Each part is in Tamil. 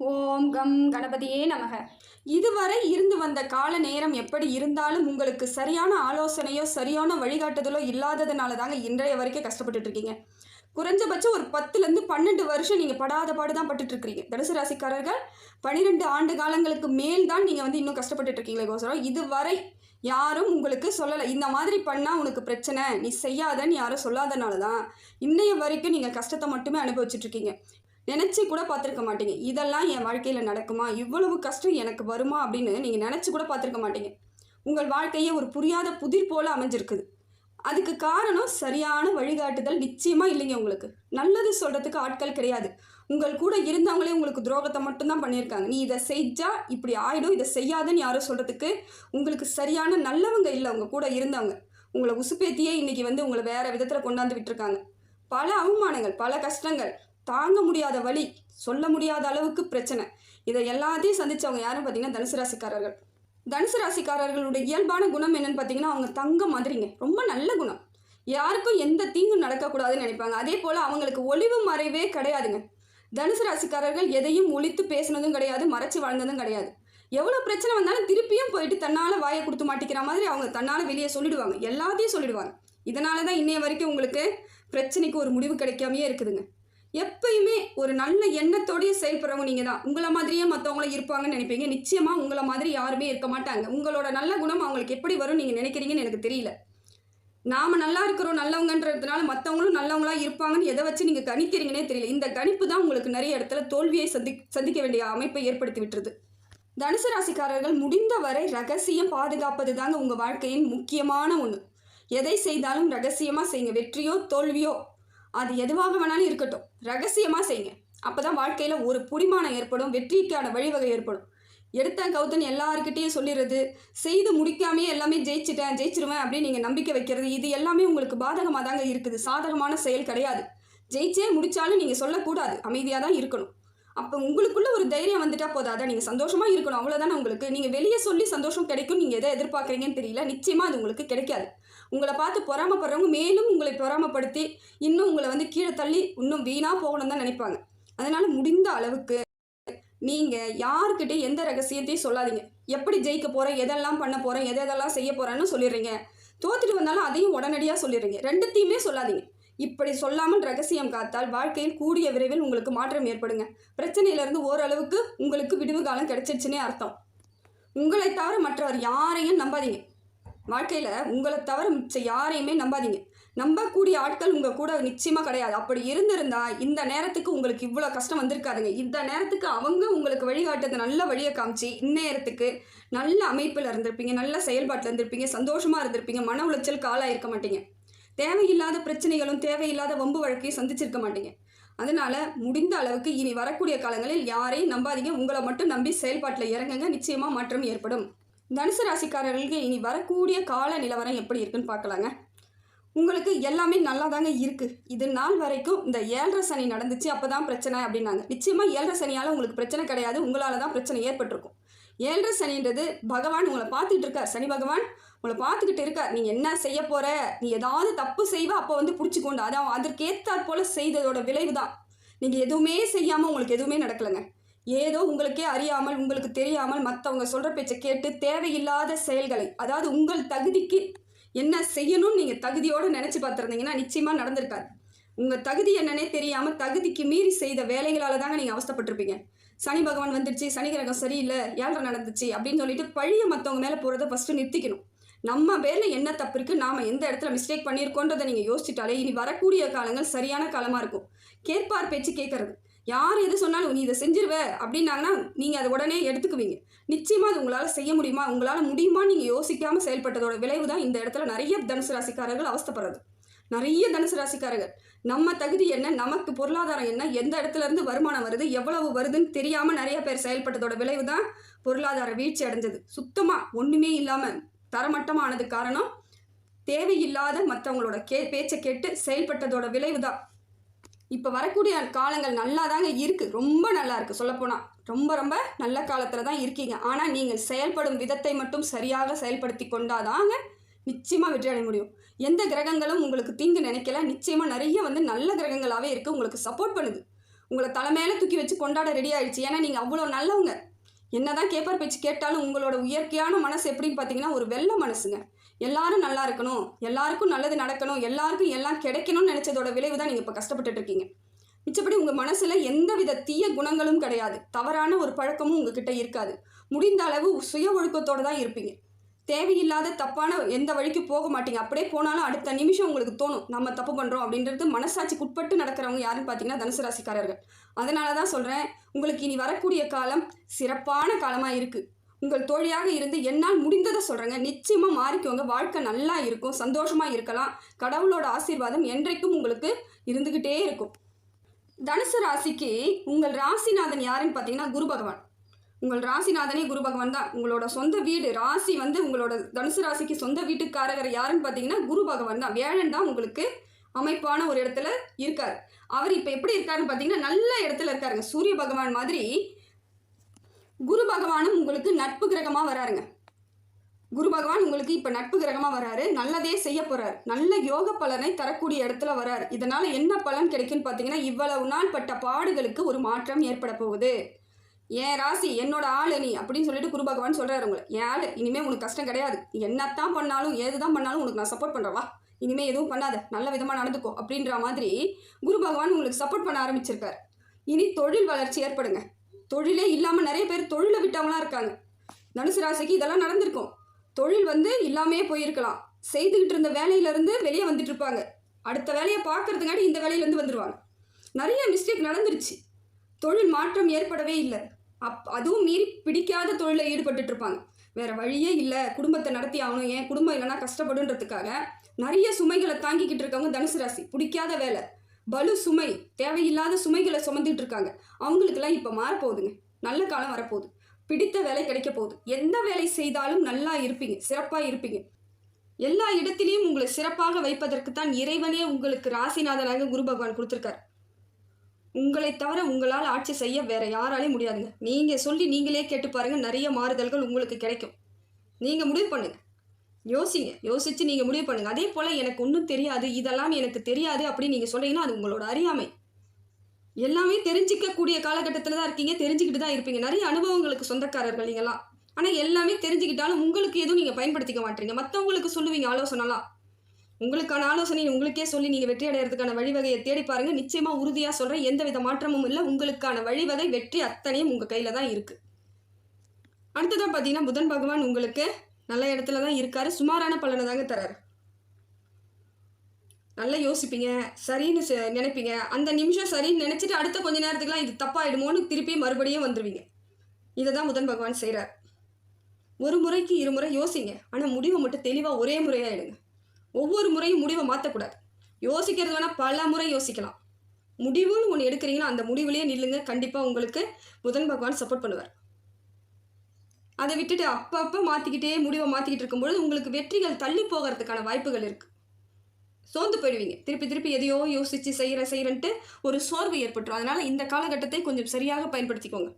ஓம் கம் கணபதியே நமக. இதுவரை இருந்து வந்த கால நேரம் எப்படி இருந்தாலும் உங்களுக்கு சரியான ஆலோசனையோ சரியான வழிகாட்டுதலோ இல்லாததுனால தாங்க இன்றைய வரைக்கும் கஷ்டப்பட்டுட்டு இருக்கீங்க குறைஞ்சபட்சம் ஒரு பத்துலேருந்து பன்னெண்டு வருஷம் நீங்கள் படாத பாடு தான் பட்டுட்டிருக்கிறீங்க தனுசு ராசிக்காரர்கள் பன்னிரெண்டு ஆண்டு காலங்களுக்கு மேல் தான் நீங்கள் வந்து இன்னும் கஷ்டப்பட்டுட்டு இருக்கீங்களே கோசரம். இதுவரை யாரும் உங்களுக்கு சொல்லலை. இந்த மாதிரி பண்ணால் உனக்கு பிரச்சனை. நீ செய்யாதன்னு யாரும் சொல்லாதனால தான் இன்னைய வரைக்கும் நீங்கள் கஷ்டத்தை மட்டுமே அனுபவிச்சுட்ருக்கீங்க. நினச்சி கூட பார்த்துருக்க மாட்டீங்க. இதெல்லாம் என் வாழ்க்கையில் நடக்குமா? இவ்வளவு கஷ்டம் எனக்கு வருமா? அப்படின்னு நீங்கள் நினச்சி கூட பார்த்துருக்க மாட்டீங்க. உங்கள் வாழ்க்கையே ஒரு புரியாத புதிர் போல் அமைஞ்சிருக்குது. அதுக்கு காரணம் சரியான வழிகாட்டுதல் நிச்சயமாக இல்லைங்க உங்களுக்கு. நல்லது சொல்கிறதுக்கு ஆட்கள் கிடையாது. உங்கள் கூட இருந்தவங்களே உங்களுக்கு துரோகத்தை மட்டும்தான் பண்ணியிருக்காங்க. நீ இதை செஞ்சால் இப்படி ஆயிடும். இதை செய்யாதுன்னு யாரும் சொல்கிறதுக்கு உங்களுக்கு சரியான நல்லவங்க இல்லை. உங்கள் கூட இருந்தவங்க. உங்களை உசுப்பேத்தியே இன்றைக்கி வந்து உங்களை வேறு விதத்தில் கொண்டாந்து விட்டுருக்காங்க. பல அவமானங்கள் பல கஷ்டங்கள் தாங்க முடியாத வழி சொல்ல முடியாத அளவுக்கு பிரச்சனை. இதை எல்லாத்தையும் சந்திச்சவங்க யாரும் பார்த்தீங்கன்னா தனுசு ராசிக்காரர்கள். தனுசு ராசிக்காரர்களுடைய இயல்பான குணம் என்னன்னு பார்த்தீங்கன்னா அவங்க தங்க மாதிரிங்க. ரொம்ப நல்ல குணம். யாருக்கும் எந்த தீங்கும் நடக்கக்கூடாதுன்னு நினைப்பாங்க. அதே போல் அவங்களுக்கு ஒளிவு மறைவே கிடையாதுங்க. தனுசு ராசிக்காரர்கள் எதையும் ஒழித்து பேசினதும் கிடையாது மறைச்சு வாழ்ந்ததும் கிடையாது. எவ்வளோ பிரச்சனை வந்தாலும் திருப்பியும் போயிட்டு தன்னால் வாயை கொடுத்து மாட்டிக்கிற மாதிரி அவங்க தன்னால் வெளியே சொல்லிடுவாங்க. எல்லாத்தையும் சொல்லிடுவாங்க. இதனால தான் இன்னைய வரைக்கும் உங்களுக்கு பிரச்சனைக்கு ஒரு முடிவு கிடைக்காமையே இருக்குதுங்க. எப்பயுமே ஒரு நல்ல எண்ணத்தோடய செயல்படுறவங்க நீங்கள் தான் உங்களை மாதிரியே மற்றவங்களும் இருப்பாங்கன்னு நினைப்பீங்க. நிச்சயமாக உங்களை மாதிரி யாருமே இருக்க மாட்டாங்க. உங்களோட நல்ல குணம் அவங்களுக்கு எப்படி வரும் நீங்கள் நினைக்கிறீங்கன்னு எனக்கு தெரியல. நாம் நல்லா இருக்கிறோம் நல்லவங்கன்றதுனால மற்றவங்களும் நல்லவங்களா இருப்பாங்கன்னு எதை வச்சு நீங்கள் கணிக்கிறீங்கன்னே தெரியல. இந்த கணிப்பு தான் உங்களுக்கு நிறைய இடத்துல தோல்வியை சந்தி சந்திக்க வேண்டிய அமைப்பை ஏற்படுத்தி விட்டுருது. தனுசு ராசிக்காரர்கள் முடிந்தவரை ரகசியம் பாதுகாப்பது தாங்க உங்கள் வாழ்க்கையின் முக்கியமான ஒன்று எதை செய்தாலும் ரகசியமாக செய்யுங்க. வெற்றியோ தோல்வியோ அது எதுவாக வேணாலும் இருக்கட்டும். ரகசியமாக செய்யுங்க. அப்போ தான் வாழ்க்கையில் ஒரு புடிமானம் ஏற்படும் வெற்றிக்கான வழிவகை ஏற்படும். எடுத்தேன் கௌதன் எல்லாருக்கிட்டேயும் சொல்லிடுறது செய்து முடிக்காமையே எல்லாமே ஜெயிச்சிட்டேன் ஜெயிச்சிருவேன் அப்படின்னு நீங்கள் நம்பிக்கை வைக்கிறது இது எல்லாமே உங்களுக்கு பாதகமாக தாங்க இருக்குது. சாதகமான செயல் கிடையாது. ஜெயிச்சே முடித்தாலும் நீங்கள் சொல்லக்கூடாது. அமைதியாக தான் இருக்கணும். அப்போ உங்களுக்குள்ள ஒரு தைரியம் வந்துவிட்டா போதா அதை நீங்கள் சந்தோஷமாக இருக்கணும். அவ்வளோதானே உங்களுக்கு. நீங்கள் வெளியே சொல்லி சந்தோஷம் கிடைக்கும் நீங்கள் எதை எதிர்பார்க்குறீங்கன்னு தெரியல. நிச்சயமாக அது உங்களுக்கு கிடைக்காது. உங்களை பார்த்து பொறாமப்படுறவங்க மேலும் உங்களை பொறாமப்படுத்தி இன்னும் உங்களை வந்து கீழே தள்ளி இன்னும் வீணாக போகணும் தான் நினைப்பாங்க. அதனால் முடிந்த அளவுக்கு நீங்கள் யாருக்கிட்டே எந்த ரகசியத்தையும் சொல்லாதீங்க. எப்படி ஜெயிக்க போகிறேன் எதெல்லாம் பண்ண போகிறேன் எதை எதெல்லாம் செய்ய போகிறேன்னு சொல்லிடுறீங்க. தோத்துட்டு வந்தாலும் அதையும் உடனடியாக சொல்லிடுறீங்க. ரெண்டுத்தையுமே சொல்லாதீங்க. இப்படி சொல்லாமல் ரகசியம் காத்தால் வாழ்க்கையில் கூடிய விரைவில் உங்களுக்கு மாற்றம் ஏற்படுங்க. பிரச்சனையிலேருந்து ஓரளவுக்கு உங்களுக்கு விடுவு காலம் கிடைச்சிருச்சுன்னே அர்த்தம். உங்களை தவிர மற்றவர் யாரையும் நம்பாதீங்க. வாழ்க்கையில் உங்களை தவிர மிச்ச யாரையுமே நம்பாதீங்க. நம்பக்கூடிய ஆட்கள் உங்கள் கூட நிச்சயமாக கிடையாது. அப்படி இருந்திருந்தா இந்த நேரத்துக்கு உங்களுக்கு இவ்வளோ கஷ்டம் வந்திருக்காதுங்க. இந்த நேரத்துக்கு அவங்க உங்களுக்கு வழிகாட்டுறது நல்ல வழியை காமிச்சு இந்நேரத்துக்கு நல்ல அமைப்பில் இருந்திருப்பீங்க. நல்ல செயல்பாட்டில் இருந்திருப்பீங்க. சந்தோஷமாக இருந்திருப்பீங்க. மன உளைச்சலுக்கு ஆளாக இருக்க மாட்டீங்க. தேவையில்லாத பிரச்சனைகளும் தேவையில்லாத வம்பு வழக்கையும் சந்திச்சிருக்க மாட்டீங்க. அதனால முடிந்த அளவுக்கு இனி வரக்கூடிய காலங்களில் யாரையும் நம்பாதீங்க. உங்களை மட்டும் நம்பி செயல்பாட்டில் இறங்குங்க. நிச்சயமாக மாற்றம் ஏற்படும். தனுசு ராசிக்காரர்களுக்கு இனி வரக்கூடிய கால நிலவரம் எப்படி இருக்குன்னு பார்க்கலாங்க. உங்களுக்கு எல்லாமே நல்லா தாங்க இருக்குது இது நாள் வரைக்கும் இந்த ஏழரை சனி நடந்துச்சு அப்போ தான் பிரச்சனை அப்படின்னாங்க. நிச்சயமாக ஏழரை சனியால் உங்களுக்கு பிரச்சனை கிடையாது. உங்களால் தான் பிரச்சனை ஏற்பட்டிருக்கும். ஏழரை சனின்றது பகவான் உங்களை பார்த்துக்கிட்டு இருக்கார். சனி பகவான் உங்களை பார்த்துக்கிட்டு இருக்கார். நீ என்ன செய்ய போகிற நீ ஏதாவது தப்பு செய்வ அப்போ வந்து பிடிச்சிக்கொண்டு அதான் அதற்கேற்றாற் போல் செய்ததோட விளைவு தான் நீங்கள் எதுவுமே செய்யாமல் உங்களுக்கு எதுவுமே நடக்கலைங்க. ஏதோ உங்களுக்கே அறியாமல் உங்களுக்கு தெரியாமல் மற்றவங்க சொல்கிற பேச்சை கேட்டு தேவையில்லாத செயல்களை அதாவது உங்கள் தகுதிக்கு என்ன செய்யணும்னு நீங்கள் தகுதியோடு நினச்சி பார்த்துருந்தீங்கன்னா நிச்சயமாக நடந்திருக்காது. உங்கள் தகுதி என்னன்னே தெரியாமல் தகுதிக்கு மீறி செய்த வேலைகளால் தாங்க நீங்கள் அவஸ்தைப்பட்டிருப்பீங்க. சனி பகவான் வந்துடுச்சு சனி கிரகம் சரியில்லை ஏழரை நடந்துச்சு அப்படின்னு சொல்லிட்டு பழிய மற்றவங்க மேலே போகிறத ஃபஸ்ட்டு நிறுத்திக்கணும். நம்ம பேரில் என்ன தப்பு இருக்குது நாம் எந்த இடத்துல மிஸ்டேக் பண்ணியிருக்கோன்றதை நீங்கள் யோசிச்சிட்டாலே இனி வரக்கூடிய காலங்கள் சரியான காலமாக இருக்கும். கேட்பார் பேச்சு கேட்கறது. யார் எது சொன்னாலும் நீ இதை செஞ்சிருவ அப்படின்னாங்கன்னா நீங்கள் அதை உடனே எடுத்துக்குவீங்க. நிச்சயமாக அது உங்களால் செய்ய முடியுமா? உங்களால் முடியுமா? நீங்கள் யோசிக்காமல் செயல்பட்டதோட விளைவு தான் இந்த இடத்துல நிறைய தனுசு ராசிக்காரர்கள் அவஸ்தப்படுறது. நிறைய தனுசு ராசிக்காரர்கள். நம்ம தகுதி என்ன? நமக்கு பொருளாதாரம் என்ன? எந்த இடத்துல இருந்து வருமானம் வருது? எவ்வளவு வருதுன்னு தெரியாமல் நிறைய பேர் செயல்பட்டதோட விளைவு தான் பொருளாதார வீழ்ச்சி அடைஞ்சது. சுத்தமாக ஒன்றுமே இல்லாமல் தரமட்டமானது காரணம் தேவையில்லாத மற்றவங்களோட கே பேச்சை கேட்டு செயல்பட்டதோட விளைவு தான். இப்போ வரக்கூடிய காலங்கள் நல்லா தாங்க இருக்குது ரொம்ப நல்லா இருக்குது சொல்லப்போனால் ரொம்ப ரொம்ப நல்ல காலத்தில் தான் இருக்கீங்க. ஆனால் நீங்கள் செயல்படும் விதத்தை மட்டும் சரியாக செயல்படுத்தி கொண்டாதாங்க நிச்சயமாக வெற்றி அடைய முடியும். எந்த கிரகங்களும் உங்களுக்கு தீங்கு நினைக்கல. நிச்சயமாக நிறைய வந்து நல்ல கிரகங்களாகவே இருக்குது உங்களுக்கு சப்போர்ட் பண்ணுது. உங்களை தலைமையில தூக்கி வச்சு கொண்டாட ரெடி ஆயிடுச்சு. ஏன்னா நீங்கள் அவ்வளோ நல்லவங்க. என்னதான் கேப்பர் பேச்சு கேட்டாலும் உங்களோட இயற்கையான மனசு எப்படின்னு பார்த்தீங்கன்னா ஒரு வெள்ள மனசுங்க. எல்லாரும் நல்லா இருக்கணும் எல்லாருக்கும் நல்லது நடக்கணும் எல்லாருக்கும் எல்லாம் கிடைக்கணும்னு நினச்சதோட விளைவு தான் நீங்கள் இப்போ கஷ்டப்பட்டுட்டு இருக்கீங்க. மிச்சப்படி உங்கள் மனசில் எந்தவித தீய குணங்களும் கிடையாது. தவறான ஒரு பழக்கமும் உங்ககிட்ட இருக்காது. முடிந்த அளவு சுய ஒழுக்கத்தோடு தான் இருப்பீங்க. தேவையில்லாத தப்பான எந்த வழிக்கு போக மாட்டீங்க. அப்படியே போனாலும் அடுத்த நிமிஷம் உங்களுக்கு தோணும் நம்ம தப்பு பண்ணுறோம் அப்படின்றது மனசாட்சிக்கு உட்பட்டு நடக்கிறவங்க யாருன்னு பார்த்தீங்கன்னா தனுசு ராசிக்காரர்கள். அதனால தான் சொல்கிறேன் உங்களுக்கு இனி வரக்கூடிய காலம் சிறப்பான காலமாக இருக்குது உங்கள் தோழியாக இருந்து என்னால் முடிந்ததை சொல்கிறேங்க நிச்சயமாக மாறிக்கோங்க. வாழ்க்கை நல்லா இருக்கும். சந்தோஷமாக இருக்கலாம். கடவுளோட ஆசீர்வாதம் என்றைக்கும் உங்களுக்கு இருந்துக்கிட்டே இருக்கும். தனுசு ராசிக்கு உங்கள் ராசிநாதன் யாருன்னு பார்த்தீங்கன்னா குரு பகவான். உங்கள் ராசிநாதனே குரு பகவான் தான். உங்களோட சொந்த வீடு ராசி வந்து உங்களோட தனுசு ராசிக்கு சொந்த வீட்டுக்காரகர் யாருன்னு பார்த்தீங்கன்னா குரு பகவான் தான். வேழன் தான் உங்களுக்கு அமைப்பான ஒரு இடத்துல இருக்கார். அவர் இப்போ எப்படி இருக்காருன்னு பார்த்தீங்கன்னா நல்ல இடத்துல இருக்காருங்க. சூரிய பகவான் மாதிரி குரு பகவானும் உங்களுக்கு நட்பு கிரகமாக வராருங்க. குரு பகவான் உங்களுக்கு இப்போ நட்பு கிரகமாக வராரு. நல்லதே செய்ய போகிறார் நல்ல யோக பலனை தரக்கூடிய இடத்துல வராரு. இதனால் என்ன பலன் கிடைக்குன்னு பார்த்தீங்கன்னா இவ்வளவு நாள் பட்ட பாடுகளுக்கு ஒரு மாற்றம் ஏற்பட போகுது. என் ராசி என்னோட ஆள் நீ அப்படின்னு சொல்லிட்டு குரு பகவான் சொல்கிறாரு உங்களை. என் ஆள் இனிமேல் உனக்கு கஷ்டம் கிடையாது. என்னத்தான் பண்ணாலும் ஏதுதான் பண்ணாலும் உனக்கு நான் சப்போர்ட் பண்ணுறவா இனிமேல் எதுவும் பண்ணாத. நல்ல விதமாக நடந்துக்கோ அப்படின்ற மாதிரி குரு பகவான் உங்களுக்கு சப்போர்ட் பண்ண ஆரம்பிச்சிருக்கார். இனி தொழில் வளர்ச்சி ஏற்படுங்க. தொழிலே இல்லாமல் நிறைய பேர் தொழிலை விட்டவங்களாம் இருக்காங்க. தனுசு ராசிக்கு இதெல்லாம் நடந்திருக்கும். தொழில் வந்து இல்லாமே போயிருக்கலாம். செய்துக்கிட்டு இருந்த வேலையிலேருந்து வெளியே வந்துட்டு இருப்பாங்க. அடுத்த வேலையை பார்க்கறதுக்காண்டி இந்த வேலையிலேருந்து வந்துடுவாங்க நிறைய மிஸ்டேக் நடந்துருச்சு. தொழில் மாற்றம் ஏற்படவே இல்லை. அப் அதுவும் மீறி பிடிக்காத தொழிலில் ஈடுபட்டுட்டு இருப்பாங்க. வேற வழியே இல்லை. குடும்பத்தை நடத்தி ஆகணும். ஏன் குடும்பம் இல்லைன்னா கஷ்டப்படுன்றதுக்காக நிறைய சுமைகளை தாங்கிக்கிட்டு இருக்கவங்க தனுசு ராசி. பிடிக்காத வேலை. பலு சுமை தேவையில்லாத சுமைகளை சுமந்துட்டு இருக்காங்க அவங்களுக்கெல்லாம் இப்போ மாறப்போகுதுங்க. நல்ல காலம் வரப்போகுது. பிடித்த வேலை கிடைக்க போகுது. எந்த வேலை செய்தாலும் நல்லா இருப்பீங்க. சிறப்பாக இருப்பீங்க. எல்லா இடத்திலையும் உங்களை சிறப்பாக வைப்பதற்கு தான் இறைவனே உங்களுக்கு ராசிநாதனாக குரு பகவான் கொடுத்துருக்காரு. உங்களை தவிர உங்களால் ஆட்சி செய்ய வேற யாராலையும் முடியாதுங்க. நீங்கள் சொல்லி நீங்களே கேட்டு பாருங்கள் நிறைய மாறுதல்கள் உங்களுக்கு கிடைக்கும். நீங்கள் முடிவு பண்ணுங்கள் யோசிங்க யோசிச்சு நீங்கள் முடிவு பண்ணுங்க. அதே போல் எனக்கு ஒன்றும் தெரியாது. இதெல்லாம் எனக்கு தெரியாது அப்படின்னு நீங்கள் சொல்றீங்கன்னா அது உங்களோட அறியாமை. எல்லாமே தெரிஞ்சிக்கக்கூடிய காலகட்டத்தில் தான் இருக்கீங்க. தெரிஞ்சுக்கிட்டு தான் இருப்பீங்க. நிறைய அனுபவங்களுக்கு சொந்தக்காரர்கள் நீங்களாம் ஆனால் எல்லாமே தெரிஞ்சுக்கிட்டாலும் உங்களுக்கு எதுவும் நீங்கள் பயன்படுத்திக்க மாட்டீங்க. மற்றவங்களுக்கு சொல்லுவீங்க ஆலோசனைலாம். உங்களுக்கான ஆலோசனை உங்களுக்கே சொல்லி நீங்கள் வெற்றி அடையிறதுக்கான வழிவகையை தேடி பாருங்கள் நிச்சயமாக உறுதியாக சொல்கிறேன் எந்த வித மாற்றமும் இல்லை. உங்களுக்கான வழிவகை வெற்றி அத்தனையும் உங்கள் கையில் தான் இருக்குது அடுத்ததான் பார்த்தீங்கன்னா புதன் பகவான் உங்களுக்கு நல்ல இடத்துல தான் இருக்காரு. சுமாரான பலனை தாங்க தராரு. நல்லா யோசிப்பீங்க சரின்னு செ- நினைப்பீங்க. அந்த நிமிஷம் சரின்னு நினச்சிட்டு அடுத்த கொஞ்ச நேரத்துக்குலாம் இது தப்பாயிடுமோன்னு திருப்பி மறுபடியும் வந்துடுவீங்க இதை தான் முதன் பகவான் செய்கிறார் ஒரு முறைக்கு இருமுறை யோசிங்க. ஆனால் முடிவை மட்டும் தெளிவாக ஒரே முறையாக எடுங்க. ஒவ்வொரு முறையும் முடிவை மாற்றக்கூடாது யோசிக்கிறது வேணால் பல முறை யோசிக்கலாம். முடிவுன்னு ஒன்று எடுக்கிறீங்கன்னா அந்த முடிவுலேயே நில்லுங்க. கண்டிப்பாக உங்களுக்கு புதன் பகவான் சப்போர்ட் பண்ணுவார். அதை விட்டுட்டு அப்பப்போ மாற்றிக்கிட்டே முடிவை மாற்றிக்கிட்டு இருக்கும்பொழுது உங்களுக்கு வெற்றிகள் தள்ளி போகிறதுக்கான வாய்ப்புகள் இருக்குது சோர்ந்து போயிடுவீங்க. திருப்பி திருப்பி எதையோ யோசித்து செய்கிற செய்கிறன்ட்டு ஒரு சோர்வு ஏற்பட்டுரும். அதனால் இந்த காலகட்டத்தை கொஞ்சம் சரியாக பயன்படுத்திக்கோங்க.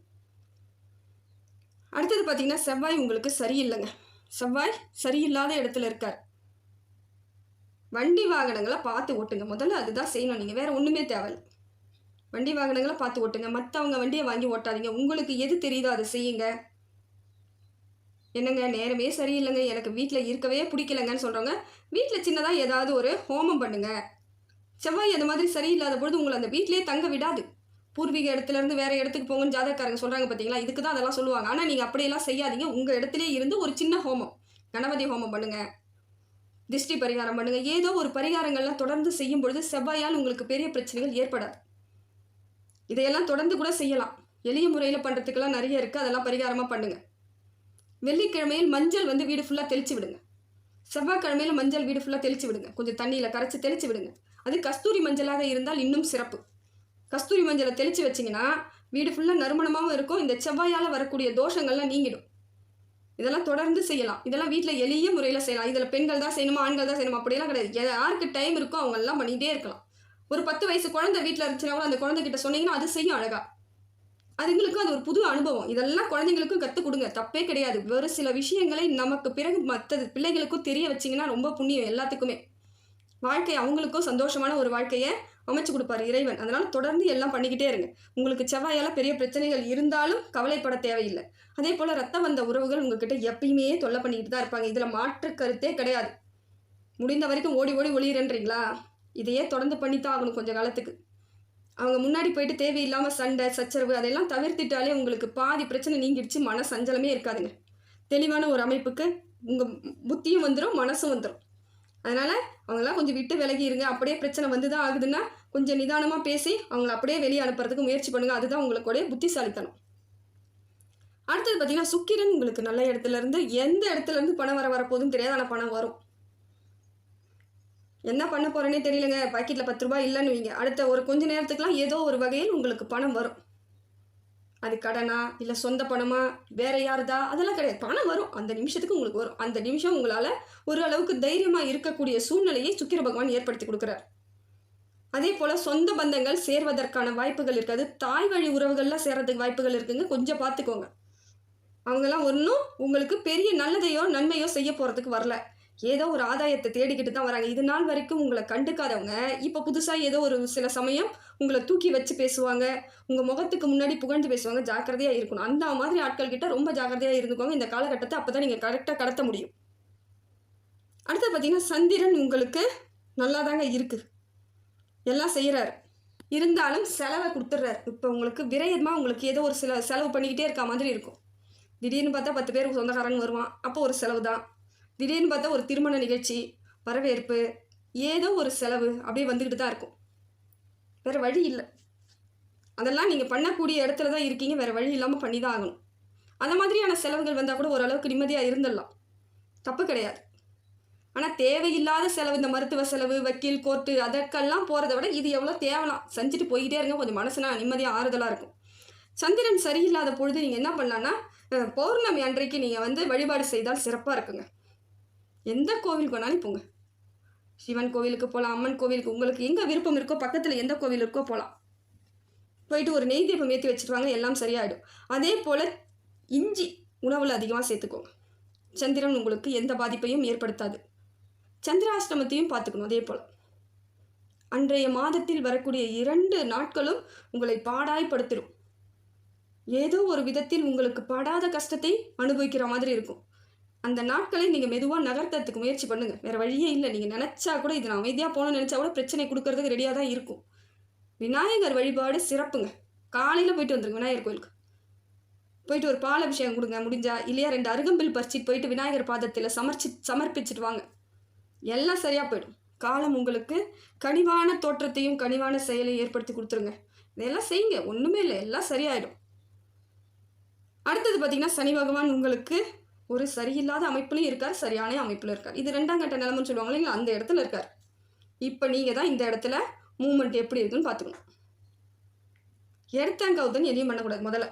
அடுத்தது பார்த்திங்கன்னா செவ்வாய் உங்களுக்கு சரியில்லைங்க. செவ்வாய் சரியில்லாத இடத்துல இருக்கார். வண்டி வாகனங்களை பார்த்து ஓட்டுங்க. முதல்ல அதுதான் செய்யணும். நீங்கள் வேறு ஒன்றுமே தேவையில்லை. வண்டி வாகனங்களை பார்த்து ஓட்டுங்க. மற்றவங்க வண்டியை வாங்கி ஓட்டாதீங்க. உங்களுக்கு எது தெரியுதோ அதை செய்யுங்க. என்னங்க நேரமே சரியில்லைங்க. எனக்கு வீட்டில் இருக்கவே பிடிக்கலங்கன்னு சொல்கிறவங்க வீட்டில் சின்னதாக ஏதாவது ஒரு ஹோமம் பண்ணுங்க. செவ்வாய் அந்த மாதிரி சரியில்லாத பொழுது உங்களை அந்த வீட்டிலே தங்க விடாது. பூர்வீக இடத்துலேருந்து வேறு இடத்துக்கு போங்கன்னு ஜாதகக்காரங்க சொல்கிறாங்க பார்த்தீங்களா இதுக்கு தான் அதெல்லாம் சொல்லுவாங்க. ஆனால் நீங்கள் அப்படியெல்லாம் செய்யாதீங்க. உங்கள் இடத்துலயே இருந்து ஒரு சின்ன ஹோமம். கணபதி ஹோமம் பண்ணுங்கள் திஷ்டி பரிகாரம் பண்ணுங்கள் ஏதோ ஒரு பரிகாரங்கள்லாம் தொடர்ந்து செய்யும் பொழுது செவ்வாயால் உங்களுக்கு பெரிய பிரச்சனைகள் ஏற்படாது. இதையெல்லாம் தொடர்ந்து கூட செய்யலாம். எளிய முறையில் பண்ணுறதுக்கெல்லாம் நிறைய இருக்குது அதெல்லாம் பரிகாரமாக பண்ணுங்கள் வெள்ளிக்கிழமையில் மஞ்சள் வந்து வீடு ஃபுல்லாக தெளிச்சு விடுங்க. செவ்வாய்க்கிழமையில் மஞ்சள் வீடு ஃபுல்லாக தெளிச்சு விடுங்க. கொஞ்சம் தண்ணியில் கரைச்சி தெளிச்சு விடுங்க. அது கஸ்தூரி மஞ்சளாக இருந்தால் இன்னும் சிறப்பு. கஸ்தூரி மஞ்சளை தெளித்து வச்சிங்கன்னா வீடு ஃபுல்லாக நறுமணமாகவும் இருக்கும். இந்த செவ்வாயால் வரக்கூடிய தோஷங்கள்லாம் நீங்கிடும். இதெல்லாம் தொடர்ந்து செய்யலாம். இதெல்லாம் வீட்டில் எளிய முறையில் செய்யலாம். இதில் பெண்கள் தான் செய்யணுமா ஆண்கள் தான் செய்யணுமா அப்படியெல்லாம் கிடையாது. யாருக்கு டைம் இருக்கோ அவங்கெல்லாம் பண்ணிகிட்டே இருக்கலாம். ஒரு பத்து வயசு குழந்தை வீட்டில் இருந்துச்சுன்னா கூட அந்த குழந்தைகிட்ட சொன்னீங்கன்னா அது செய்யும் அழகாக அதுங்களுக்கும் அது ஒரு புது அனுபவம். இதெல்லாம் குழந்தைங்களுக்கும் கற்றுக் கொடுங்க. தப்பே கிடையாது. ஒரு சில விஷயங்களை நமக்கு பிறகு மற்றது பிள்ளைகளுக்கும் தெரிய வச்சிங்கன்னா ரொம்ப புண்ணியம் எல்லாத்துக்குமே. வாழ்க்கை அவங்களுக்கும் சந்தோஷமான ஒரு வாழ்க்கையை அமைச்சு கொடுப்பாரு இறைவன். அதனால் தொடர்ந்து எல்லாம் பண்ணிக்கிட்டே இருங்க. உங்களுக்கு செவ்வாயால் பெரிய பிரச்சனைகள் இருந்தாலும் கவலைப்பட தேவையில்லை. அதே போல் ரத்தம் வந்த உறவுகள் உங்ககிட்ட எப்பயுமே தொல்லை பண்ணிக்கிட்டு தான் இருப்பாங்க. இதில் மாற்று கருத்தே கிடையாது. முடிந்த வரைக்கும் ஓடி ஓடி ஒளியிறன்றீங்களா? இதையே தொடர்ந்து பண்ணித்தான் ஆகணும் கொஞ்சம் காலத்துக்கு. அவங்க முன்னாடி போயிட்டு தேவையில்லாமல் சண்டை சச்சரவு அதெல்லாம் தவிர்த்துட்டாலே உங்களுக்கு பாதி பிரச்சனை நீங்கிடுச்சு. மன சஞ்சலமே இருக்காதுங்க. தெளிவான ஒரு அமைப்புக்கு உங்கள் புத்தியும் வந்துடும் மனசும் வந்துடும் அதனால் அவங்களாம் கொஞ்சம் விட்டு விலகி இருங்க அப்படியே பிரச்சனை வந்து தான் ஆகுதுன்னா கொஞ்சம் நிதானமாக பேசி அவங்கள அப்படியே வெளியே அனுப்புறதுக்கு முயற்சி பண்ணுங்கள் அதுதான் உங்களுடைய புத்திசாலித்தனம். அடுத்தது பார்த்தீங்கன்னா சுக்கிரன் உங்களுக்கு நல்ல இடத்துல இருந்து எந்த இடத்துல இருந்து பணம் வர வரப்போகுதுன்னு தெரியாது ஆனால் பணம் வரும். என்ன பண்ண போகிறேனே தெரியலங்க. பாக்கெட்டில் பத்து ரூபாய் இல்லைன்னு வைங்க. அடுத்த ஒரு கொஞ்ச நேரத்துக்குலாம் ஏதோ ஒரு வகையில் உங்களுக்கு பணம் வரும். அது கடனா? இல்லை சொந்த பணமா? வேற யாருதா? அதெல்லாம் கிடையாது. பணம் வரும். அந்த நிமிஷத்துக்கு உங்களுக்கு வரும். அந்த நிமிஷம் உங்களால் ஒரு அளவுக்கு தைரியமாக இருக்கக்கூடிய சூழ்நிலையை சுக்கிர பகவான் ஏற்படுத்தி கொடுக்குறார். அதே போல் சொந்த பந்தங்கள் சேர்வதற்கான வாய்ப்புகள் இருக்காது. தாய் வழி உறவுகள்லாம் சேர்றதுக்கு வாய்ப்புகள் இருக்குங்க. கொஞ்சம் பார்த்துக்கோங்க அவங்கெல்லாம் ஒன்றும் உங்களுக்கு பெரிய நல்லதையோ நன்மையோ செய்ய போகிறதுக்கு வரல. ஏதோ ஒரு ஆதாயத்தை தேடிக்கிட்டு தான் வராங்க. இது நாள் வரைக்கும் உங்களை கண்டுக்காதவங்க. இப்போ புதுசாக ஏதோ ஒரு சில சமயம் உங்களை தூக்கி வச்சு பேசுவாங்க. உங்கள் முகத்துக்கு முன்னாடி புகழ்ந்து பேசுவாங்க. ஜாக்கிரதையாக இருக்கணும். அந்த மாதிரி ஆட்கள் கிட்ட ரொம்ப ஜாக்கிரதையாக இருந்துக்கோங்க. இந்த காலகட்டத்தை அப்போ தான் நீங்கள் கரெக்டாக கடத்த முடியும். அடுத்து பார்த்தீங்கன்னா சந்திரன் உங்களுக்கு நல்லா தாங்க இருக்குது எல்லாம் செய்கிறாரு இருந்தாலும் செலவை கொடுத்துட்றாரு இப்போ உங்களுக்கு விரயமாக உங்களுக்கு ஏதோ ஒரு சில செலவு பண்ணிக்கிட்டே இருக்க மாதிரி இருக்கும். திடீர்னு பார்த்தா பத்து பேர் சொந்தக்காரன் வருவான். அப்போ ஒரு செலவு தான் திடீர்னு பார்த்தா ஒரு திருமண நிகழ்ச்சி வரவேற்பு ஏதோ ஒரு செலவு அப்படியே வந்துக்கிட்டு தான் இருக்கும். வேறு வழி இல்லை. அதெல்லாம் நீங்கள் பண்ணக்கூடிய இடத்துல தான் இருக்கீங்க. வேறு வழி இல்லாமல் பண்ணி தான் ஆகணும். அந்த மாதிரியான செலவுகள் வந்தால் கூட ஓரளவுக்கு நிம்மதியாக இருந்துடலாம். தப்பு கிடையாது. ஆனால் தேவையில்லாத செலவு இந்த மருத்துவ செலவு வக்கீல் கோர்ட்டு அதற்கெல்லாம் போகிறத விட இது எவ்வளோ தேவலாம். செஞ்சுட்டு போய்கிட்டே இருங்க. கொஞ்சம் மனசுனா நிம்மதியாக ஆறுதலாக இருக்கும். சந்திரன் சரியில்லாத பொழுது நீங்கள் என்ன பண்ணலான்னா பௌர்ணமி அன்றைக்கு நீங்கள் வந்து வழிபாடு செய்தால் சிறப்பாக இருக்குங்க. எந்த கோவிலுக்கு வேணாலும் போங்க. சிவன் கோவிலுக்கு போகலாம் அம்மன் கோவிலுக்கு உங்களுக்கு எங்கே விருப்பம் இருக்கோ பக்கத்தில் எந்த கோவில் இருக்கோ போகலாம் போயிட்டு ஒரு நெய் தீபம் ஏற்றி வச்சுட்டு வாங்க எல்லாம் சரியாயிடும். அதே போல் இஞ்சி உணவில் அதிகமாக சேர்த்துக்கோங்க. சந்திரன் உங்களுக்கு எந்த பாதிப்பையும் ஏற்படுத்தாது. சந்திராஷ்டமத்தையும் பார்த்துக்கணும் அதே போல். அன்றைய மாதத்தில் வரக்கூடிய இரண்டு நாட்களும் உங்களை பாடாய்படுத்திடும் ஏதோ ஒரு விதத்தில் உங்களுக்கு படாத கஷ்டத்தை அனுபவிக்கிற மாதிரி இருக்கும். அந்த நாட்களை நீங்கள் மெதுவாக நகர்த்தத்துக்கு முயற்சி பண்ணுங்கள் வேறு வழியே இல்லை. நீங்கள் நினச்சா கூட இது நான் அமைதியாக போகணும்னு நினச்சா கூட பிரச்சனை கொடுக்கறதுக்கு ரெடியாக தான் இருக்கும். விநாயகர் வழிபாடு சிறப்புங்க. காலையில் போயிட்டு வந்துருங்க விநாயகர் கோயிலுக்கு. போயிட்டு ஒரு பால் அபிஷேகம் கொடுங்க. முடிஞ்சா இல்லையா ரெண்டு அருகம்பில் பறிச்சிட்டு போயிட்டு விநாயகர் பாதத்தில் சமர்ச்சி சமர்ப்பிச்சுட்டு வாங்க. எல்லாம் சரியாக போயிடும். காலம் உங்களுக்கு கனிவான தோற்றத்தையும் கனிவான செயலையும் ஏற்படுத்தி கொடுத்துருங்க. இதெல்லாம் செய்யுங்க. ஒன்றுமே இல்லை. எல்லாம் சரியாயிடும். அடுத்தது பார்த்தீங்கன்னா சனி பகவான் உங்களுக்கு ஒரு சரியில்லாத அமைப்புலையும் இருக்கார் சரியான அமைப்பில் இருக்கார். இது ரெண்டாம் கட்ட நிலைமைன்னு சொல்லுவாங்க இல்லைங்களா? அந்த இடத்துல இருக்கார். இப்போ நீங்கள் தான் இந்த இடத்துல மூமெண்ட் எப்படி இருக்குன்னு பார்த்துக்கணும். எடுத்தங்கவுதன் எதையும் பண்ணக்கூடாது முதல்ல.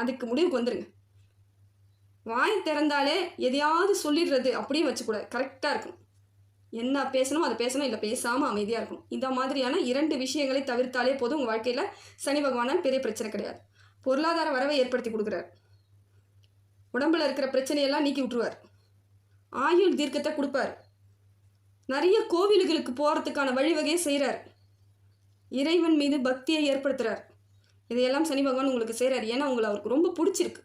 அதுக்கு முடிவுக்கு வந்துடுங்க வாய் திறந்தாலே எதையாவது சொல்லிடுறது அப்படியே வச்சுக்கூடாது. கரெக்டாக இருக்கும் என்ன பேசணும் அதை பேசணும் இல்லை பேசாமல் அமைதியாக இருக்கணும். இந்த மாதிரியான இரண்டு விஷயங்களை தவிர்த்தாலே போதும் உங்கள் வாழ்க்கையில் சனி பகவானால் பெரிய பிரச்சனை கிடையாது. பொருளாதார வரவை ஏற்படுத்தி கொடுக்குறாரு. உடம்புல இருக்கிற பிரச்சனையெல்லாம் நீக்கி விட்டுருவார். ஆயுள் தீர்க்கத்தை கொடுப்பார். நிறைய கோவில்களுக்கு போகிறதுக்கான வழிவகையை செய்கிறார் இறைவன் மீது பக்தியை ஏற்படுத்துகிறார் இதையெல்லாம் சனி பகவான் உங்களுக்கு செய்கிறார் ஏன்னா உங்களை அவருக்கு ரொம்ப பிடிச்சிருக்கு.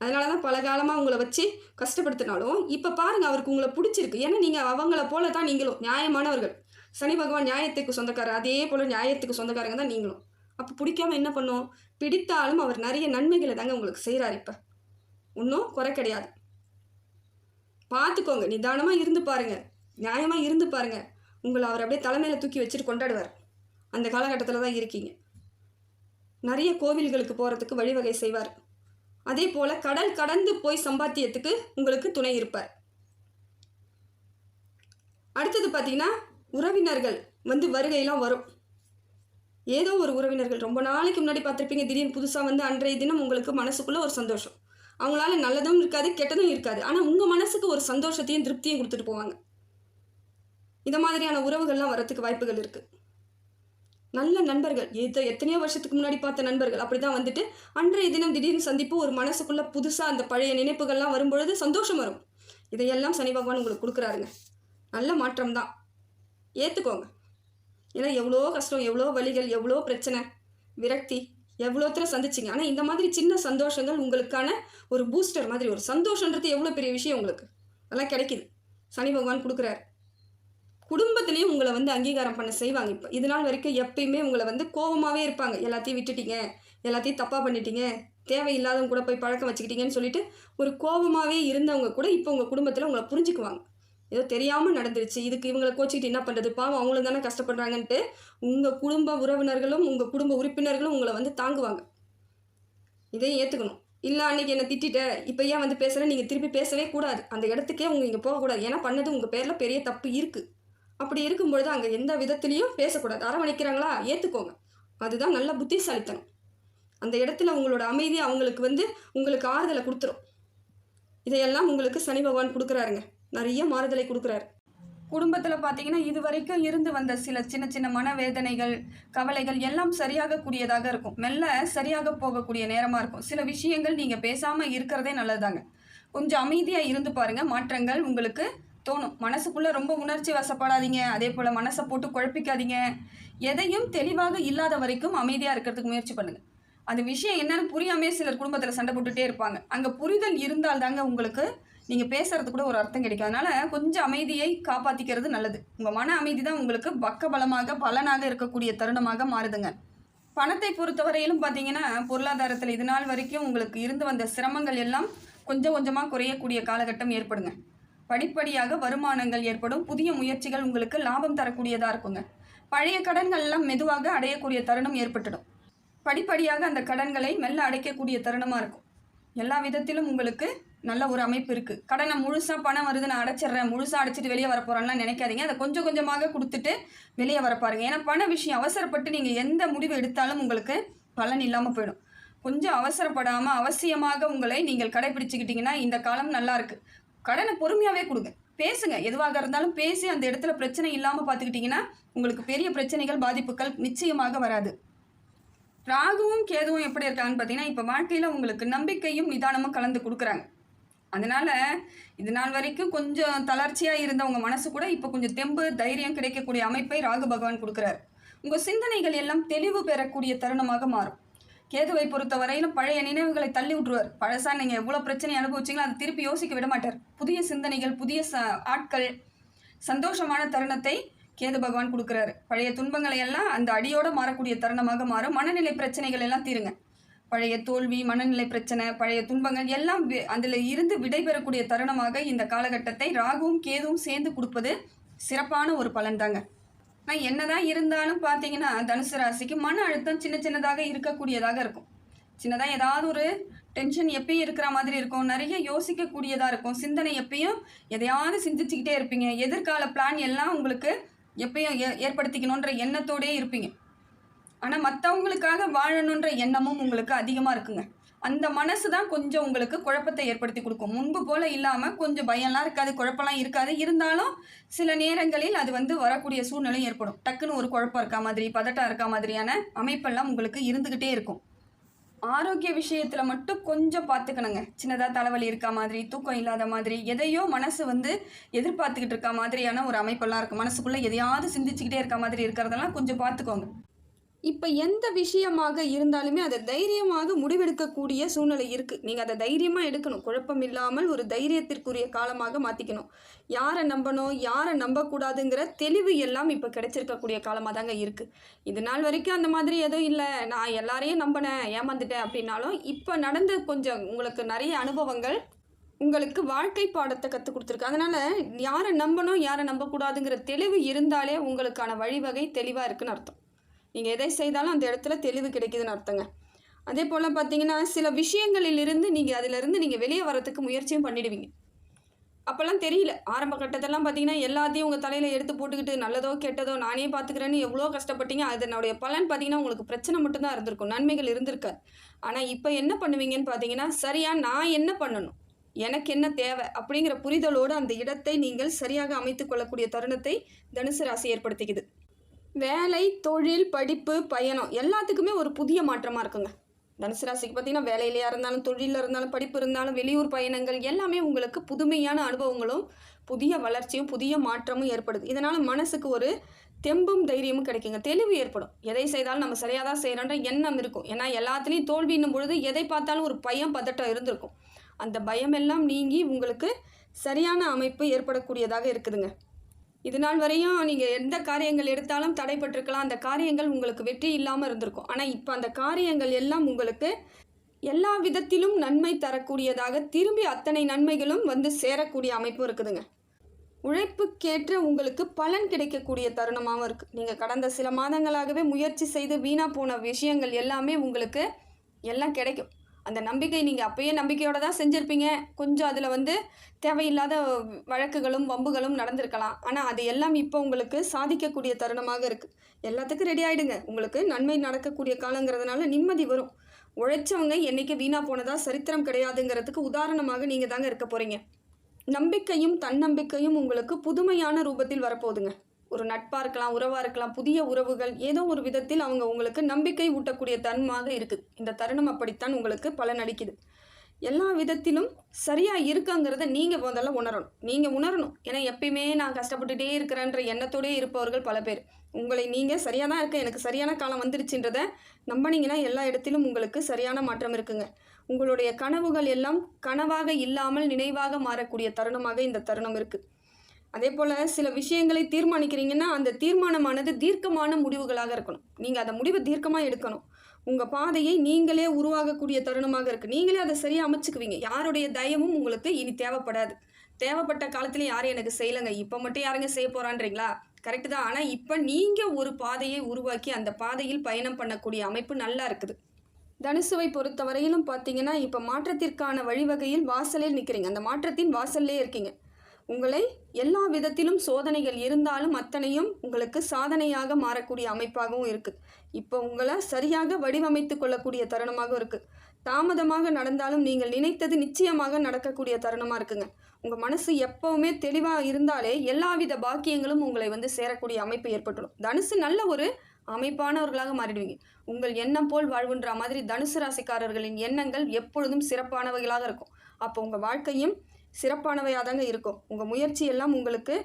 அதனால தான் பல காலமாக உங்களை வச்சு கஷ்டப்படுத்தினாலும் இப்போ பாருங்கள் அவருக்கு உங்களை பிடிச்சிருக்கு. ஏன்னா நீங்கள் அவங்கள போல தான் நீங்களும் நியாயமானவர்கள். சனி பகவான் நியாயத்துக்கு சொந்தக்காரர். அதே போல் நியாயத்துக்கு சொந்தக்காரங்க தான் நீங்களும். அப்போ பிடிக்காம என்ன பண்ணோம்? பிடித்தாலும் அவர் நிறைய நன்மைகளை தாங்க உங்களுக்கு செய்கிறார் இப்போ. ஒன்றும் குறை கிடையாது. பார்த்துக்கோங்க நிதானமாக இருந்து பாருங்கள் நியாயமாக இருந்து பாருங்கள் உங்களை அவர் அப்படியே தலைமையில் தூக்கி வச்சுட்டு கொண்டாடுவார். அந்த காலகட்டத்தில் தான் இருக்கீங்க. நிறைய கோவில்களுக்கு போகிறதுக்கு வழிவகை செய்வார். அதே போல் கடல் கடந்து போய் சம்பாத்தியத்துக்கு உங்களுக்கு துணை இருப்பார். அடுத்தது பார்த்தீங்கன்னா உறவினர்கள் வந்து வருகையெல்லாம் வரும். ஏதோ ஒரு உறவினர்கள் ரொம்ப நாளைக்கு முன்னாடி பார்த்துருப்பீங்க திடீர்னு புதுசாக வந்து அன்றைய தினம் உங்களுக்கு மனசுக்குள்ளே ஒரு சந்தோஷம். அவங்களால நல்லதும் இருக்காது கெட்டதும் இருக்காது. ஆனால் உங்கள் மனசுக்கு ஒரு சந்தோஷத்தையும் திருப்தியும் கொடுத்துட்டு போவாங்க. இந்த மாதிரியான உறவுகள்லாம் வரத்துக்கு வாய்ப்புகள் இருக்குது நல்ல நண்பர்கள் எத்தோ எத்தனையோ வருஷத்துக்கு முன்னாடி பார்த்த நண்பர்கள் அப்படி தான் வந்துட்டு அன்றைய தினம் திடீர்னு சந்திப்பு ஒரு மனசுக்குள்ளே புதுசாக அந்த பழைய நினைப்புகள்லாம் வரும்பொழுது சந்தோஷம் வரும். இதையெல்லாம் சனி பகவான் உங்களுக்கு கொடுக்குறாருங்க. நல்ல மாற்றம் தான். ஏற்றுக்கோங்க ஏன்னா எவ்வளோ கஷ்டம் எவ்வளோ வலிகள் எவ்வளோ பிரச்சனை விரக்தி எவ்வளோ தூரம் சந்திச்சிங்க? ஆனால் இந்த மாதிரி சின்ன சந்தோஷங்கள் உங்களுக்கான ஒரு பூஸ்டர் மாதிரி ஒரு சந்தோஷன்றது எவ்வளோ பெரிய விஷயம் உங்களுக்கு? அதெல்லாம் கிடைக்குது. சனி பகவான் கொடுக்குறாரு. குடும்பத்திலையும் உங்களை வந்து அங்கீகாரம் பண்ண செய்வாங்க இப்போ. இது நாள் வரைக்கும் எப்பயுமே உங்களை வந்து கோபமாகவே இருப்பாங்க. எல்லாத்தையும் விட்டுட்டீங்க. எல்லாத்தையும் தப்பாக பண்ணிட்டீங்க. தேவையில்லாதவங்க கூட போய் பழக்கம் வச்சுக்கிட்டீங்கன்னு சொல்லிட்டு ஒரு கோபமாகவே இருந்தவங்க கூட இப்போ உங்கள் குடும்பத்தில் உங்களை புரிஞ்சுக்குவாங்க. ஏதோ தெரியாமல் நடந்துருச்சு. இதுக்கு இவங்களை கோச்சிக்கிட்டு என்ன பண்ணுறது பாவம் அவங்களும் தானே கஷ்டப்படுறாங்கன்ட்டு உங்கள் குடும்ப உறவினர்களும் உங்கள் குடும்ப உறுப்பினர்களும் உங்களை வந்து தாங்குவாங்க. இதையும் ஏற்றுக்கணும் இல்லை அன்னைக்கு என்னை திட்டிட்ட. இப்போ ஏன் வந்து பேசுகிறேன் நீங்கள் திருப்பி பேசவே கூடாது. அந்த இடத்துக்கே உங்கள் இங்கே போகக்கூடாது ஏன்னா பண்ணது உங்கள் பேரில் பெரிய தப்பு இருக்குது அப்படி இருக்கும்பொழுது அங்கே எந்த விதத்துலேயும் பேசக்கூடாது. அரவணைக்கிறாங்களா? ஏற்றுக்கோங்க அதுதான் நல்ல புத்திசாலித்தனம். அந்த இடத்துல உங்களோட அமைதி அவங்களுக்கு வந்து உங்களுக்கு ஆறுதலை கொடுத்துரும். இதையெல்லாம் உங்களுக்கு சனி பகவான் கொடுக்குறாருங்க. நிறைய மாறுதலை கொடுக்குறாரு. குடும்பத்தில் பார்த்தீங்கன்னா இது வரைக்கும் இருந்து வந்த சில சின்ன சின்ன மனவேதனைகள் கவலைகள் எல்லாம் சரியாகக்கூடியதாக இருக்கும். மெல்ல சரியாக போகக்கூடிய நேரமாக இருக்கும். சில விஷயங்கள் நீங்கள் பேசாமல் இருக்கிறதே நல்லதாங்க கொஞ்சம் அமைதியாக இருந்து பாருங்கள் மாற்றங்கள் உங்களுக்கு தோணும். மனசுக்குள்ளே ரொம்ப உணர்ச்சி வசப்படாதீங்க. அதே போல் மனசை போட்டு குழப்பிக்காதீங்க. எதையும் தெளிவாக இல்லாத வரைக்கும் அமைதியாக இருக்கிறதுக்கு முயற்சி பண்ணுங்கள் அந்த விஷயம் என்னன்னு புரியாமே சிலர் குடும்பத்தில் சண்டை போட்டுட்டே இருப்பாங்க. அங்கே புரிதல் இருந்தால் தாங்க உங்களுக்கு நீங்கள் பேசுறது கூட ஒரு அர்த்தம் கிடைக்கும். அதனால கொஞ்சம் அமைதியை காப்பாற்றிக்கிறது நல்லது. உங்கள் மன அமைதி தான் உங்களுக்கு பக்கபலமாக பலனாக இருக்கக்கூடிய தருணமாக மாறுதுங்க. பணத்தை பொறுத்தவரையிலும் பார்த்தீங்கன்னா பொருளாதாரத்தில் இது நாள் வரைக்கும் உங்களுக்கு இருந்து வந்த சிரமங்கள் எல்லாம் கொஞ்சம் கொஞ்சமாக குறையக்கூடிய காலகட்டம் ஏற்படுங்க. படிப்படியாக வருமானங்கள் ஏற்படும். புதிய முயற்சிகள் உங்களுக்கு லாபம் தரக்கூடியதாக இருக்குங்க. பழைய கடன்கள் எல்லாம் மெதுவாக அடையக்கூடிய தருணம் ஏற்பட்டுடும். படிப்படியாக அந்த கடன்களை மெல்ல அடைக்கக்கூடிய தருணமாக இருக்கும். எல்லா விதத்திலும் உங்களுக்கு நல்ல ஒரு அமைப்பு இருக்குது கடனை முழுசாக பணம் வருது நான் அடைச்சிடுறேன் முழுசாக அடைச்சிட்டு வெளியே வர போகிறேன்லாம் நினைக்காதீங்க. அதை கொஞ்சம் கொஞ்சமாக கொடுத்துட்டு வெளியே வர பாருங்கள் ஏன்னா பண விஷயம் அவசரப்பட்டு நீங்கள் எந்த முடிவு எடுத்தாலும் உங்களுக்கு பலன் இல்லாமல் போயிடும். கொஞ்சம் அவசரப்படாமல் அவசியமாக உங்களை நீங்கள் கடைப்பிடிச்சிக்கிட்டிங்கன்னா இந்த காலம் நல்லாயிருக்கு கடனை பொறுமையாகவே கொடுங்க. பேசுங்க. எதுவாக இருந்தாலும் பேசி அந்த இடத்துல பிரச்சனை இல்லாமல் பார்த்துக்கிட்டிங்கன்னா உங்களுக்கு பெரிய பிரச்சனைகள் பாதிப்புகள் நிச்சயமாக வராது. ராகுவும் கேதுவும் எப்படி இருக்காங்கன்னு பார்த்தீங்கன்னா இப்போ வாழ்க்கையில் உங்களுக்கு நம்பிக்கையும் நிதானமும் கலந்து கொடுக்குறாங்க. அதனால் இது நாள் வரைக்கும் கொஞ்சம் தளர்ச்சியாக இருந்த உங்கள் மனசு கூட இப்போ கொஞ்சம் தெம்பு தைரியம் கிடைக்கக்கூடிய அமைப்பை ராகு பகவான் கொடுக்குறாரு. உங்கள் சிந்தனைகள் எல்லாம் தெளிவு பெறக்கூடிய தருணமாக மாறும். கேதுவை பொறுத்த வரையிலும் பழைய நினைவுகளை தள்ளி விட்டுருவார். பழசாக நீங்கள் எவ்வளோ பிரச்சனை அனுபவிச்சிங்களோ அதை திருப்பி யோசிக்க விட மாட்டார். புதிய சிந்தனைகள் புதிய ச ஆட்கள் சந்தோஷமான தருணத்தை கேது பகவான் கொடுக்குறாரு. பழைய துன்பங்களை எல்லாம் அந்த அடியோட மாறக்கூடிய தருணமாக மாறும். மனநிலை பிரச்சனைகள் எல்லாம் தீருங்க. பழைய தோல்வி மனநிலை பிரச்சனை பழைய துன்பங்கள் எல்லாம் அதில் இருந்து விடைபெறக்கூடிய தருணமாக இந்த காலகட்டத்தை ராகுவும் கேதுவும் சேர்ந்து கொடுப்பது சிறப்பான ஒரு பலன் தாங்க. ஆனால் என்னதான் இருந்தாலும் பார்த்தீங்கன்னா தனுசு ராசிக்கு மன அழுத்தம் சின்ன சின்னதாக இருக்கக்கூடியதாக இருக்கும். சின்னதாக ஏதாவது ஒரு டென்ஷன் எப்பயும் இருக்கிற மாதிரி இருக்கும். நிறைய யோசிக்கக்கூடியதாக இருக்கும். சிந்தனை எப்பயும் எதையாவது சிந்திச்சுக்கிட்டே இருப்பீங்க. எதிர்கால பிளான் எல்லாம் உங்களுக்கு எப்பயும் ஏ ஏற்படுத்திக்கணுன்ற எண்ணத்தோடயே இருப்பீங்க. ஆனால் மற்றவங்களுக்காக வாழணுன்ற எண்ணமும் உங்களுக்கு அதிகமாக இருக்குங்க. அந்த மனசு தான் கொஞ்சம் உங்களுக்கு குழப்பத்தை ஏற்படுத்தி கொடுக்கும். முன்பு போல் இல்லாமல் கொஞ்சம் பயம்லாம் இருக்காது குழப்பம்லாம் இருக்காது. இருந்தாலும் சில நேரங்களில் அது வந்து வரக்கூடிய சூழ்நிலை ஏற்படும். டக்குன்னு ஒரு குழப்பம் இருக்கா மாதிரி பதட்டம் இருக்கா மாதிரியான அமைப்பெல்லாம் உங்களுக்கு இருந்துக்கிட்டே இருக்கும். ஆரோக்கிய விஷயத்தில் மட்டும் கொஞ்சம் பார்த்துக்கணுங்க சின்னதாக தலைவலி இருக்கா மாதிரி தூக்கம் இல்லாத மாதிரி எதையோ மனசு வந்து எதிர்பார்த்துக்கிட்டு இருக்க மாதிரியான ஒரு அமைப்பெல்லாம் இருக்கும் மனசுக்குள்ளே எதையாவது சிந்திச்சுக்கிட்டே இருக்க மாதிரி இருக்கிறதெல்லாம் கொஞ்சம் பார்த்துக்கோங்க இப்போ எந்த விஷயமாக இருந்தாலுமே அதை தைரியமாக முடிவெடுக்கக்கூடிய சூழ்நிலை இருக்குது நீங்கள் அதை தைரியமாக எடுக்கணும். குழப்பம் இல்லாமல் ஒரு தைரியத்திற்குரிய காலமாக மாற்றிக்கணும் யாரை நம்பணும் யாரை நம்பக்கூடாதுங்கிற தெளிவு எல்லாம் இப்போ கிடைச்சிருக்கக்கூடிய காலமாக தாங்க இருக்குது இது நாள் வரைக்கும் அந்த மாதிரி எதுவும் இல்லை. நான் எல்லாரையும் நம்பினேன் ஏமாந்துட்டேன் அப்படின்னாலும் இப்போ நடந்த கொஞ்சம் உங்களுக்கு நிறைய அனுபவங்கள் உங்களுக்கு வாழ்க்கை பாடத்தை கற்றுக் கொடுத்துருக்கு. அதனால் யாரை நம்பணும் யாரை நம்பக்கூடாதுங்கிற தெளிவு இருந்தாலே உங்களுக்கான வழிவகை தெளிவாக இருக்குன்னு அர்த்தம். நீங்கள் எதை செய்தாலும் அந்த இடத்துல தெளிவு கிடைக்குதுன்னு அர்த்தங்க. அதே போல் பார்த்தீங்கன்னா சில விஷயங்களிலிருந்து நீங்கள் அதிலிருந்து நீங்கள் வெளியே வரத்துக்கு முயற்சியும் பண்ணிடுவீங்க. அப்போல்லாம் தெரியல. ஆரம்ப கட்டத்தெல்லாம் பார்த்தீங்கன்னா எல்லாத்தையும் உங்கள் தலையில் எடுத்து போட்டுக்கிட்டு நல்லதோ கெட்டதோ நானே பார்த்துக்கிறேன்னு எவ்வளோ கஷ்டப்பட்டீங்க அதனுடைய பலன் பார்த்தீங்கன்னா உங்களுக்கு பிரச்சனை மட்டும்தான் இருந்திருக்கும். நன்மைகள் இருந்திருக்காது. ஆனால் இப்போ என்ன பண்ணுவீங்கன்னு பார்த்தீங்கன்னா சரியாக நான் என்ன பண்ணணும்? எனக்கு என்ன தேவை? அப்படிங்கிற புரிதலோடு அந்த இடத்தை நீங்கள் சரியாக அமைத்துக்கொள்ளக்கூடிய தருணத்தை தனுசு ராசி ஏற்படுத்திக்குது. வேலை தொழில் படிப்பு பயணம் எல்லாத்துக்குமே ஒரு புதிய மாற்றமாக இருக்குங்க. தனுசு ராசிக்கு பார்த்தீங்கன்னா வேலையிலையா இருந்தாலும் தொழிலில் இருந்தாலும் படிப்பு இருந்தாலும் வெளியூர் பயணங்கள் எல்லாமே உங்களுக்கு புதுமையான அனுபவங்களும் புதிய வளர்ச்சியும் புதிய மாற்றமும் ஏற்படுது. இதனால் மனசுக்கு ஒரு தெம்பும் தைரியமும் கிடைக்குங்க. தெளிவு ஏற்படும். எதை செய்தாலும் நம்ம சரியாக தான் செய்கிறோன்ற எண்ணம் இருக்கும். ஏன்னா எல்லாத்துலேயும் தோல்வின்னும் பொழுது எதை பார்த்தாலும் ஒரு பயம் பதட்டம் இருந்திருக்கும். அந்த பயம் எல்லாம் நீங்கி உங்களுக்கு சரியான அமைப்பு ஏற்படக்கூடியதாக இருக்குதுங்க. இது நாள் வரையும் நீங்கள் எந்த காரியங்கள் எடுத்தாலும் தடைப்பட்டிருக்கலாம். அந்த காரியங்கள் உங்களுக்கு வெற்றி இல்லாமல் இருந்திருக்கும். ஆனால் இப்போ அந்த காரியங்கள் எல்லாம் உங்களுக்கு எல்லா விதத்திலும் நன்மை தரக்கூடியதாக திரும்பி அத்தனை நன்மைகளும் வந்து சேரக்கூடிய அமைப்பும் இருக்குதுங்க. உழைப்புக்கேற்ற உங்களுக்கு பலன் கிடைக்கக்கூடிய தருணமாகவும் இருக்குது நீங்கள் கடந்த சில மாதங்களாகவே முயற்சி செய்து வீணாக போன விஷயங்கள் எல்லாமே உங்களுக்கு எல்லாம் கிடைக்கும். அந்த நம்பிக்கை நீங்கள் அப்பயே நம்பிக்கையோடு தான் செஞ்சுருப்பீங்க. கொஞ்சம் அதில் வந்து தேவையில்லாத வழக்குகளும் வம்புகளும் நடந்திருக்கலாம். ஆனால் அது எல்லாம் இப்போ உங்களுக்கு சாதிக்கக்கூடிய தருணமாக இருக்குது எல்லாத்துக்கும் ரெடி ஆகிடுங்க உங்களுக்கு நன்மை நடக்கக்கூடிய காலங்கிறதுனால நிம்மதி வரும். உழைச்சவங்க என்னைக்கு வீணாக போனதா சரித்திரம் கிடையாதுங்கிறதுக்கு உதாரணமாக நீங்கள் தாங்க இருக்க போகிறீங்க நம்பிக்கையும் தன்னம்பிக்கையும் உங்களுக்கு புதுமையான ரூபத்தில் வரப்போகுதுங்க. ஒரு நட்பாக இருக்கலாம் உறவாக இருக்கலாம் புதிய உறவுகள் ஏதோ ஒரு விதத்தில் அவங்க உங்களுக்கு நம்பிக்கை ஊட்டக்கூடிய தன்மாக இருக்குது இந்த தருணம் அப்படித்தான் உங்களுக்கு பலனளிக்குது. எல்லா விதத்திலும் சரியாக இருக்குங்கிறத நீங்கள் முதல்ல உணரணும். நீங்கள் உணரணும். ஏன்னா எப்பயுமே நான் கஷ்டப்பட்டுட்டே இருக்கிறேன்ற எண்ணத்தோடே இருப்பவர்கள் பல பேர். உங்களை நீங்கள் சரியாக தான் இருக்க எனக்கு சரியான காலம் வந்துருச்சுன்றதை நம்பினீங்கன்னா எல்லா இடத்திலும் உங்களுக்கு சரியான மாற்றம் இருக்குங்க. உங்களுடைய கனவுகள் எல்லாம் கனவாக இல்லாமல் நினைவாக மாறக்கூடிய தருணமாக இந்த தருணம் இருக்குது அதே போல் சில விஷயங்களை தீர்மானிக்கிறீங்கன்னா அந்த தீர்மானமானது தீர்க்கமான முடிவுகளாக இருக்கணும். நீங்கள் அந்த முடிவை தீர்க்கமாக எடுக்கணும். உங்கள் பாதையை நீங்களே உருவாகக்கூடிய தருணமாக இருக்குது நீங்களே அதை சரியாக அமைச்சுக்குவீங்க. யாருடைய தயவும் உங்களுக்கு இனி தேவைப்படாது. தேவைப்பட்ட காலத்துல யாரும் எனக்கு செய்யலைங்க. இப்போ மட்டும் யாருங்க செய்ய போகிறான்றீங்களா கரெக்டு தான். ஆனால் இப்போ நீங்கள் ஒரு பாதையை உருவாக்கி அந்த பாதையில் பயணம் பண்ணக்கூடிய அமைப்பு நல்லா இருக்குது. தனுசுவை பொறுத்தவரையிலும் பார்த்தீங்கன்னா இப்போ மாற்றத்திற்கான வழிவகையில் வாசலில் நிற்கிறீங்க அந்த மாற்றத்தின் வாசல்லே இருக்கீங்க. உங்களை எல்லா விதத்திலும் சோதனைகள் இருந்தாலும் அத்தனையும் உங்களுக்கு சாதனையாக மாறக்கூடிய அமைப்பாகவும் இருக்குது இப்போ உங்களை சரியாக வடிவமைத்து கொள்ளக்கூடிய தருணமாகவும் இருக்குது தாமதமாக நடந்தாலும் நீங்கள் நினைத்தது நிச்சயமாக நடக்கக்கூடிய தருணமாக இருக்குங்க. உங்கள் மனசு எப்போவுமே தெளிவாக இருந்தாலே எல்லாவித பாக்கியங்களும் உங்களை வந்து சேரக்கூடிய அமைப்பு ஏற்பட்டுடும். தனுசு நல்ல ஒரு அமைப்பானவர்களாக மாறிடுவீங்க. உங்கள் எண்ணம் போல் வாழ்வுன்ற மாதிரி தனுசு ராசிக்காரர்களின் எண்ணங்கள் எப்பொழுதும் சிறப்பானவைகளாக இருக்கும். அப்போ உங்கள் வாழ்க்கையும் சிறப்பானவையாக தாங்க இருக்கும். உங்கள் முயற்சி எல்லாம் உங்களுக்கு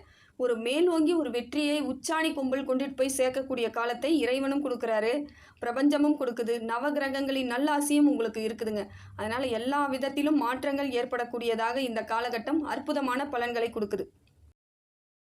ஒரு மேலோங்கி ஒரு வெற்றியை உச்சாணி கும்பல் கொண்டுட்டு போய் சேர்க்கக்கூடிய காலத்தை இறைவனும் கொடுக்குறாரு பிரபஞ்சமும் கொடுக்குது நவகிரகங்களின் நல்லாசியும் உங்களுக்கு இருக்குதுங்க. அதனால் எல்லா விதத்திலும் மாற்றங்கள் ஏற்படக்கூடியதாக இந்த காலகட்டம் அற்புதமான பலன்களை கொடுக்குது.